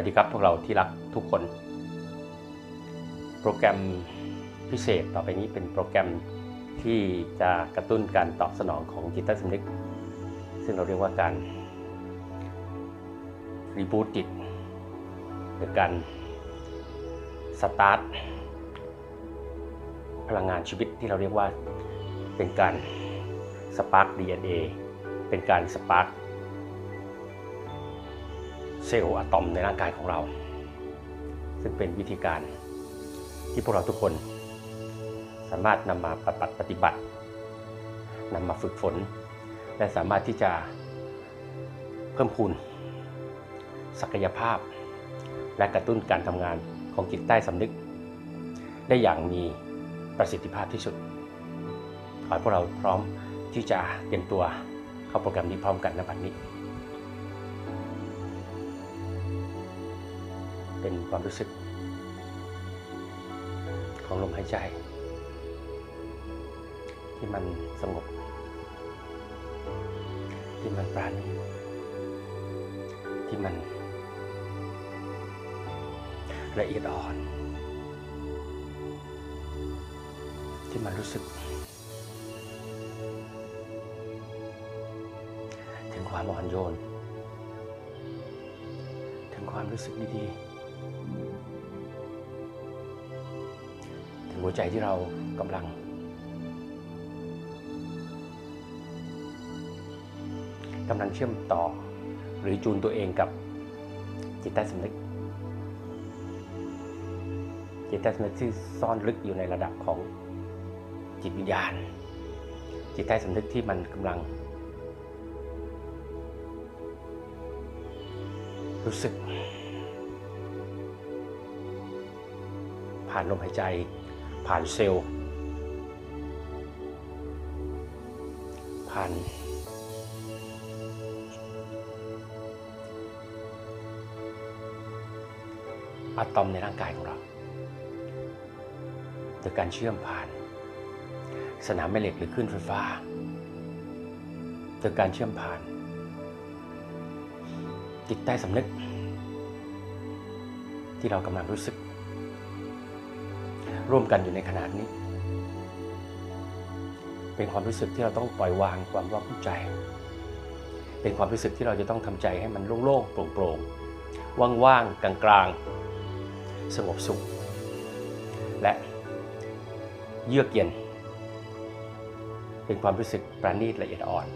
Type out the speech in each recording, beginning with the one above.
วัสดีครับพวกเราที่รักทุกคน โปรแกรมพิเศษต่อไปนี้เป็นโปรแกรมที่จะกระตุ้นการตอบสนองของจิตใต้สำนึก ซึ่งเราเรียกว่าการรีบูตจิตหรือการสตาร์ทพลังงานชีวิตที่เราเรียกว่าเป็นการสปาร์ก DNA เป็นการสปาร์ก เซลล์อะตอมในร่างกายของเรา ซึ่งเป็นวิธีการที่พวกเราทุกคน สามารถนำมาปฏิบัตินำมาฝึกฝน และสามารถที่จะเพิ่มพูนศักยภาพ และกระตุ้นการทำงานของจิตใต้สำนึก ได้อย่างมีประสิทธิภาพที่สุดขอให้พวกเราพร้อมที่จะเตรียมตัวเข้าโปรแกรมนี้พร้อมกันในบัดนี้ เป็นความรู้สึก ของลมหายใจ ที่มันสงบ ที่มันปราณีที่มัน ละเอียดอ่อน ที่มันรู้สึก ถึงความอ่อนโยน ถึงความรู้สึกดีๆ ถึงหัวใจที่เรากำลัง กำลังเชื่อมต่อ หรือจูนตัวเองกับจิตใต้สำนึก จิตใต้สำนึกที่ซ่อนลึกอยู่ในระดับของจิตวิญญาณ จิตใต้สำนึกที่มันกำลัง รู้สึก ผ่านลมหายใจ ผ่านเซลล์ ผ่านอะตอมในร่างกายของเราโดยการเชื่อมผ่าน สนามแม่เหล็กหรือคลื่นไฟฟ้าโดยการเชื่อมผ่าน จิตใต้สำนึก ที่เรากำลังรู้สึก ร่วมกันอยู่ในขณะนี้ เป็นความรู้สึกที่เราต้องปล่อยวางความว่างใจ เป็นความรู้สึกที่เราจะต้องทำใจให้มันโล่งๆโปร่งๆว่างๆกลางๆ สงบสุข และเยือกเย็น เป็นความรู้สึกประณีตละเอียดอ่อน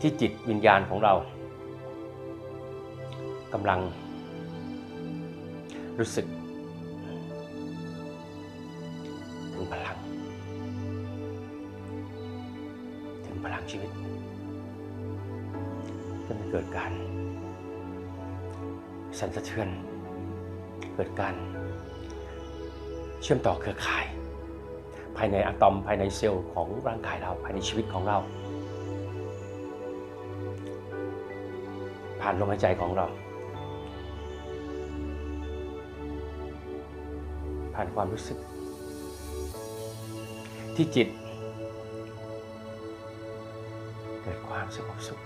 ที่จิตวิญญาณของเรากำลังรู้สึก ชีวิตจนเกิดการสั่นสะเทือน เกิดการเชื่อมต่อเครือข่าย ภายในอะตอมภายในเซลล์ของร่างกายเราภายในชีวิตของเรา ผ่านลมหายใจของเรา ผ่านความรู้สึก ที่จิต เกิดความสงบสุข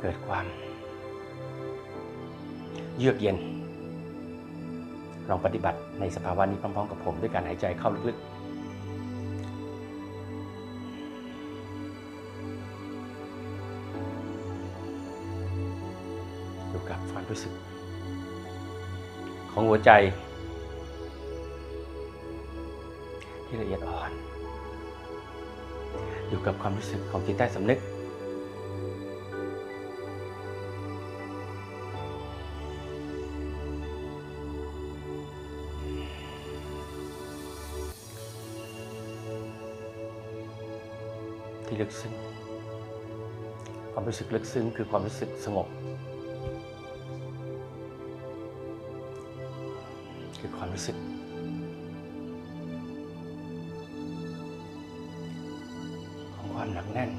เกิดความ เยือกเย็น ลองปฏิบัติในสภาวะนี้พร้อมๆกับผมด้วยการหายใจเข้าลึกๆอยู่กับความรู้สึก ของหัวใจ ที่ละเอียดอ่อน อยู่กับความรู้สึกของจิตใต้สำนึก ที่ลึกซึ้งความรู้สึกลึกซึ้งคือความรู้สึกสงบ คือความรู้สึก ความหนักแน่น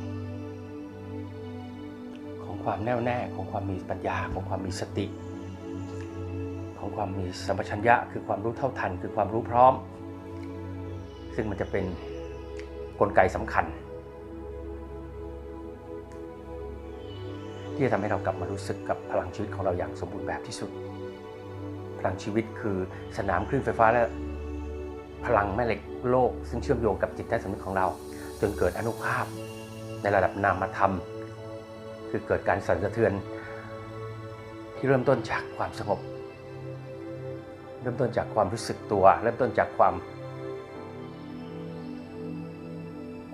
ของความแน่วแน่ของความมีปัญญาของความมีสติ ของความมีสัมปชัญญะ คือความรู้เท่าทัน คือความรู้พร้อม ซึ่งมันจะเป็นกลไกสำคัญ ที่จะทำให้เรากลับมารู้สึกกับพลังชีวิตของเราอย่างสมบูรณ์แบบที่สุด พลังชีวิตคือสนามคลื่นไฟฟ้าและพลังแม่เหล็กโลก ซึ่งเชื่อมโยงกับจิตใต้สำนึกของเรา จนเกิดอนุภาพในระดับนามธรรม คือเกิดการสั่นสะเทือน ที่เริ่มต้นจากความสงบ เริ่มต้นจากความรู้สึกตัว เริ่มต้นจากความ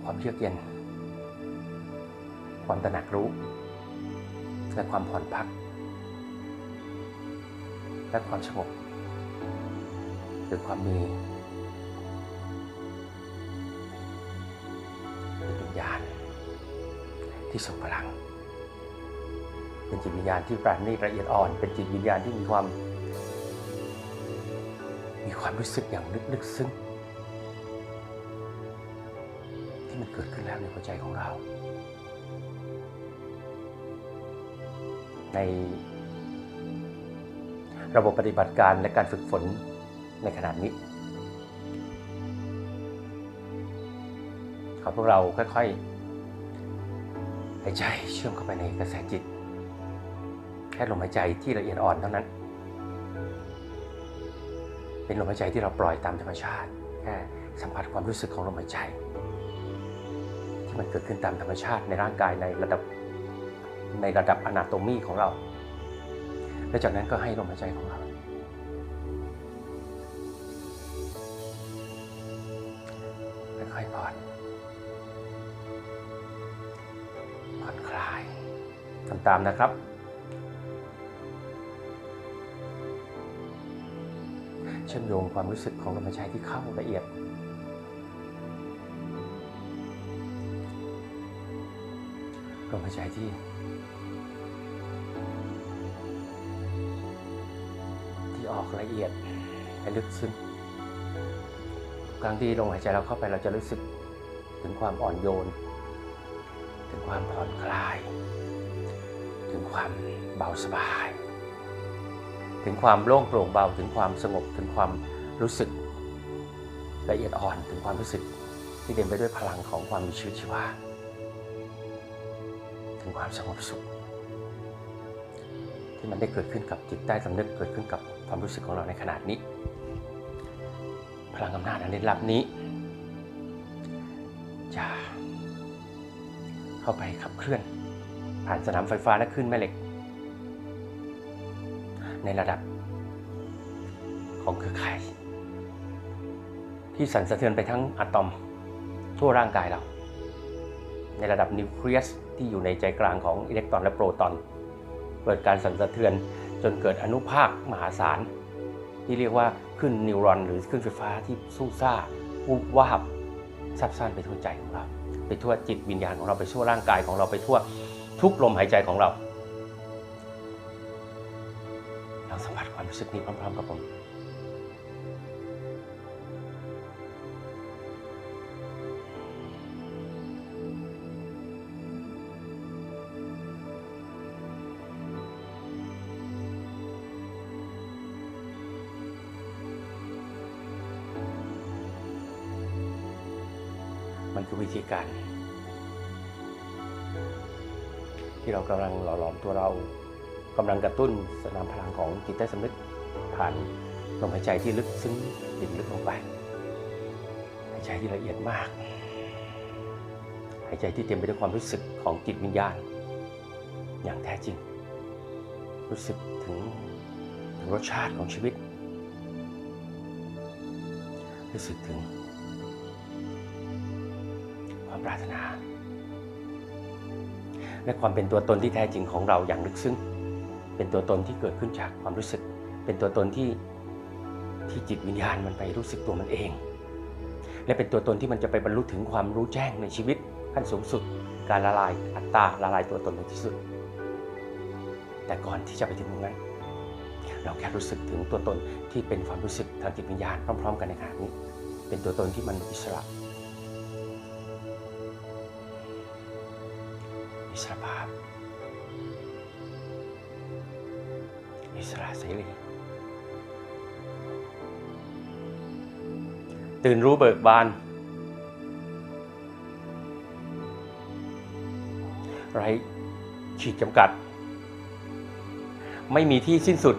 ความเยือกเย็น ความตระหนักรู้ และความผ่อนพัก และความสงบหรือความมี ญาณ ที่ทรงพลัง เป็นจิตวิญญาณที่ปราณีตละเอียดอ่อน เป็นจิตวิญญาณที่มีความ มีความรู้สึกอย่างลึกๆซึ้งที่มันเกิดขึ้นแล้วในหัวใจของเรา ในระบบปฏิบัติการและการฝึกฝนในขณะนี้ พวกเราค่อยๆหายใจเชื่อมเข้าไปในกระแสจิต แค่ลมหายใจที่ละเอียดอ่อนเท่านั้น เป็นลมหายใจที่เราปล่อยตามธรรมชาติแค่สัมผัสความรู้สึกของลมหายใจ ที่มันเกิดขึ้นตามธรรมชาติในร่างกายในระดับในระดับอนาโตมีของเรา และจากนั้นก็ให้ลมหายใจของเราค่อยๆผ่อนำตามนะครับ เชื่อมโยงความรู้สึกของลมหายใจที่เข้าละเอียด ลมหายใจที่ ที่ออกละเอียดและลึกซึ้งครั้งที่ลมหายใจเราเข้าไปเราจะรู้สึกถึงความอ่อนโยน ถึงความผ่อนคลาย ถึงความเบาสบาย ถึงความโล่งโปร่งเบาถึงความสงบถึงความรู้สึกละเอียดอ่อนถึงความรู้สึกที่เต็มไปด้วยพลังของความมีชีวิตชีวาถึงความสงบสุข ที่มันได้เกิดขึ้นกับจิตใต้สำนึกเกิดขึ้นกับความรู้สึกของเราในขณะนี้ พลังอำนาจอันลึกลับนี้จะเข้าไปขับเคลื่อน ผ่านสนามไฟฟ้าและคลื่นแม่เหล็ก ในระดับของเครือข่าย ที่สั่นสะเทือนไปทั้งอะตอมทั่วร่างกายเรา ในระดับนิวเคลียสที่อยู่ในใจกลางของอิเล็กตรอนและโปรตอน เกิดการสั่นสะเทือนจนเกิดอนุภาคมหาศาล ที่เรียกว่าขึ้นนิวรอนหรือขึ้นไฟฟ้าที่สู้ซ่าวูบวาบซับซ่านไปทั่วใจของเรา ไปทั่วจิตวิญญาณของเราไปทั่วร่างกายของเราไปทั่ว ทุกลมหายใจของเราเราสัมผัสความรู้สึกนี้พร้อมๆกับผมมันคือวิธีการ ที่เรากำลังหล่อหลอมตัวเรากำลังกระตุ้นสนามพลังของจิตใต้สำนึกผ่านลมหายใจที่ลึกซึ้งดิ่งลึกลงไปหายใจที่ละเอียดมาก หายใจที่เต็มไปด้วยความรู้สึกของจิตวิญญาณ อย่างแท้จริง รู้สึกถึงถึงรสชาติของชีวิต รู้สึกถึงความปรารถนา และความเป็นตัวตนที่แท้จริงของเราอย่างลึกซึ้ง เป็นตัวตนที่เกิดขึ้นจากความรู้สึก เป็นตัวตนที่ที่จิตวิญญาณมันไปรู้สึกตัวมันเอง และเป็นตัวตนที่มันจะไปบรรลุถึงความรู้แจ้งในชีวิตขั้นสูงสุด การละลายอัตตาละลายตัวตนในที่สุด แต่ก่อนที่จะไปถึงตรงนั้นเราแค่รู้สึกถึงตัวตนที่เป็นความรู้สึกทางจิตวิญญาณพร้อม ๆ กันในขณะนี้ เป็นตัวตนที่มันอิสระ อิสระภาพ อิสระเสรีตื่นรู้เบิกบาน ไรขีดจำกัด ไม่มีที่สิ้นสุด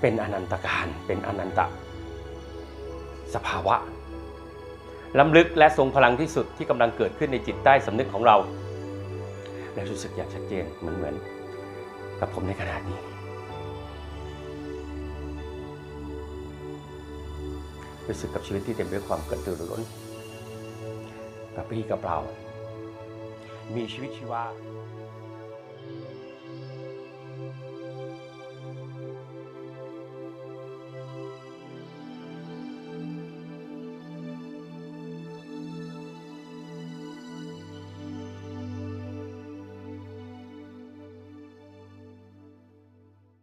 เป็นอนันตการเป็นอนันตสภาวะ ล้ำลึกและทรงพลังที่สุดที่กำลังเกิดขึ้นในจิตใต้สำนึกของเราและรู้สึกอย่างชัดเจนเหมือนเหมือนกับผมในขณะนี้ รู้สึกกับชีวิตที่เต็มด้วยความกระตือรือร้นกับพี่กับเปร่ามีชีวิตชีวา